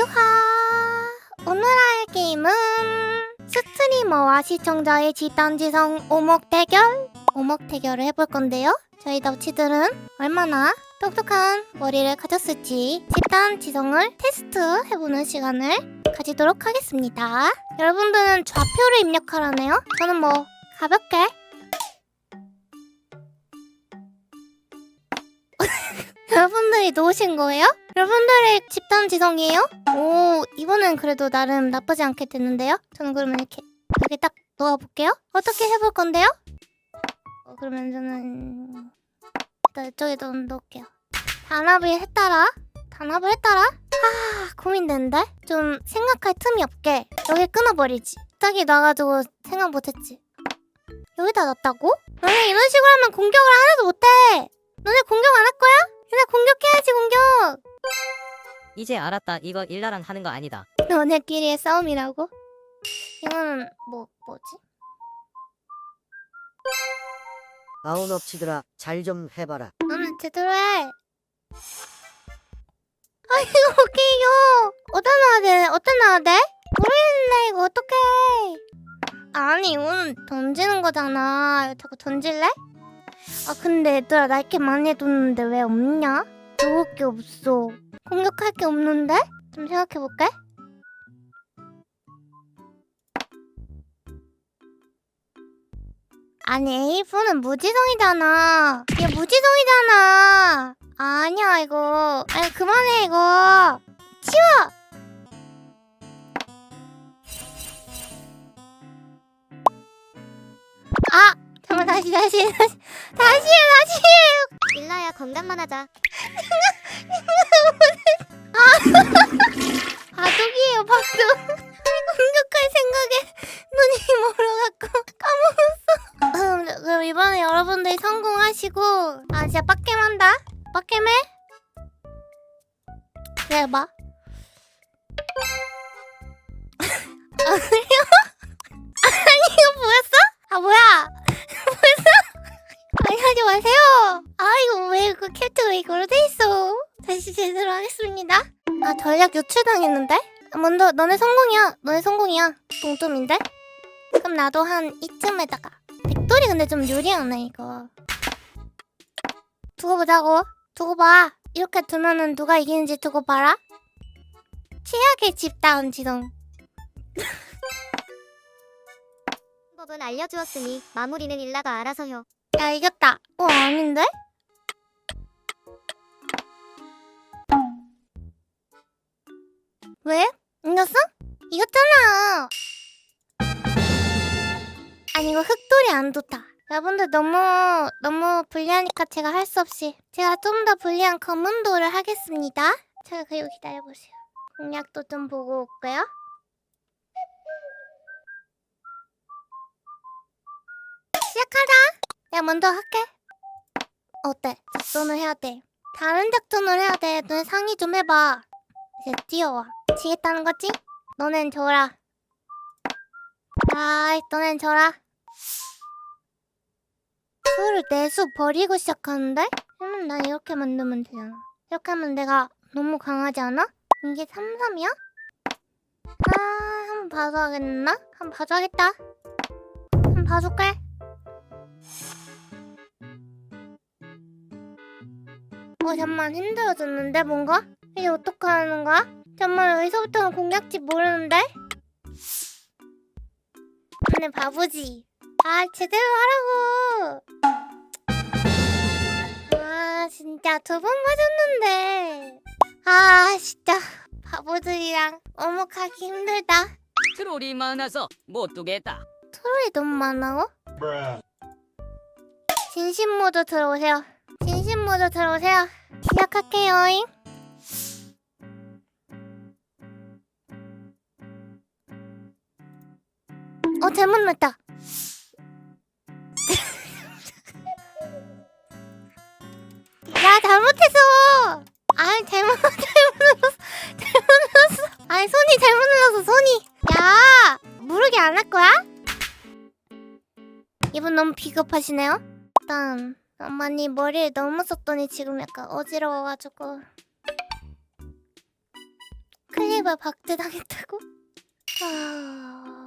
휴하! 오늘 할 게임은 스트리머와 시청자의 집단지성 오목 대결? 오목 대결을 해볼 건데요. 저희 납치들은 얼마나 똑똑한 머리를 가졌을지 집단 지성을 테스트 해보는 시간을 가지도록 하겠습니다. 여러분들은 좌표를 입력하라네요. 저는 뭐 가볍게 여러분들이 놓으신 거예요? 여러분들의 집단 지성이에요? 오, 이번엔 그래도 나름 나쁘지 않게 됐는데요? 저는 그러면 이렇게 여기 딱 놓아볼게요. 어떻게 해볼 건데요? 어, 그러면 저는 일단 이쪽에도 놓을게요. 단합을 했다라? 단합을 했다라? 아, 고민되는데? 좀 생각할 틈이 없게 여기 끊어버리지. 갑자기 놔가지고 생각 못했지. 여기다 놨다고? 너네 이런 식으로 하면 공격을 하나도 못해. 너네 공격 안 할 거야? 그냥 공격해야지 공격. 이제 알았다. 이거 일나랑 하는 거 아니다. 너네끼리의 싸움이라고? 이거는 뭐 뭐지? 아운 업치들아 잘 좀 해봐라. 너는 제대로 해. 아 이거 웃기요. 어디다 놔야 돼? 어디다 놔야 돼? 모르겠네 이거 어떡해. 아니 이거는 던지는 거잖아. 자꾸 던질래? 아 근데 얘들아 나 이렇게 많이 뒀는데 왜 없냐? 먹을 게 없어. 공격할 게 없는데? 좀 생각해볼게. 아니 A4는 무지성이잖아. 얘 무지성이잖아. 아니야 이거. 아니 그만해 이거. 치워. 아 잠깐 다시 다시 다시 다시 다시. 일라야 건강만 하자. 바둑이에요 바둑. 아니 공격할 생각에 눈이 멀어갖고 까먹었어. 음, 그럼 이번에 여러분들이 성공하시고 아 진짜 빡겜 한다. 빡겜해? 기다려봐. 아니 하지 마세요. 아 이거 왜 이거 캡처가 왜 이걸로 돼 있어? 다시 제대로 하겠습니다. 아 전략 유출당했는데? 먼저 너네 성공이야. 너네 성공이야. 동점인데? 그럼 나도 한 이쯤에다가. 백돌이 근데 좀 유리하네 이거. 두고 보자고. 두고 봐. 이렇게 두면은 누가 이기는지 두고 봐라. 최악의 집단 지성. 법은 알려주었으니 마무리는 일라가 알아서요. 야 이겼다. 어 아닌데? 왜? 이겼어? 이겼잖아. 아니 이거 흑돌이 안 좋다. 여러분들 너무 너무 불리하니까 제가 할 수 없이 제가 좀 더 불리한 검은도를 하겠습니다. 제가 그리고 기다려보세요. 공략도 좀 보고 올게요. 시작하자. 내가 먼저 할게. 어때? 작전을 해야 돼. 다른 작전을 해야 돼. 너네 상의 좀 해봐. 이제 뛰어와. 지겠다는 거지? 너넨 져라. 아이, 너넨 져라. 수를 내수 버리고 시작하는데? 그러면 난 이렇게 만들면 되잖아. 이렇게 하면 내가 너무 강하지 않아? 이게 3, 3이야? 아, 한번 봐줘야겠나? 한번 봐줘야겠다. 한번 봐줄게. 어 잠만 힘들어졌는데 뭔가? 이게 어떡하는 거야? 잠만 여기서부터는 공략집 모르는데? 근데 바보지 아 제대로 하라고 아 진짜 두 번 맞았는데 아 진짜 바보들이랑 어묵하기 힘들다 트롤이 많아서 못 두겠다. 트롤이 너무 많아 어? 진심 모드 들어오세요 진심 모드 들어오세요 시작할게요잉 어 잘못 넣었다. 야 잘못했어! 아이 잘못 잘못 눌렀어. 잘못 눌렀어. 아이 손이 잘못 눌렀어 손이. 야 모르게 안 할 거야? 이분 너무 비겁하시네요. 일단 엄마니 머리를 너무 썼더니 지금 약간 어지러워가지고 스케이블 박제당했다고? 아...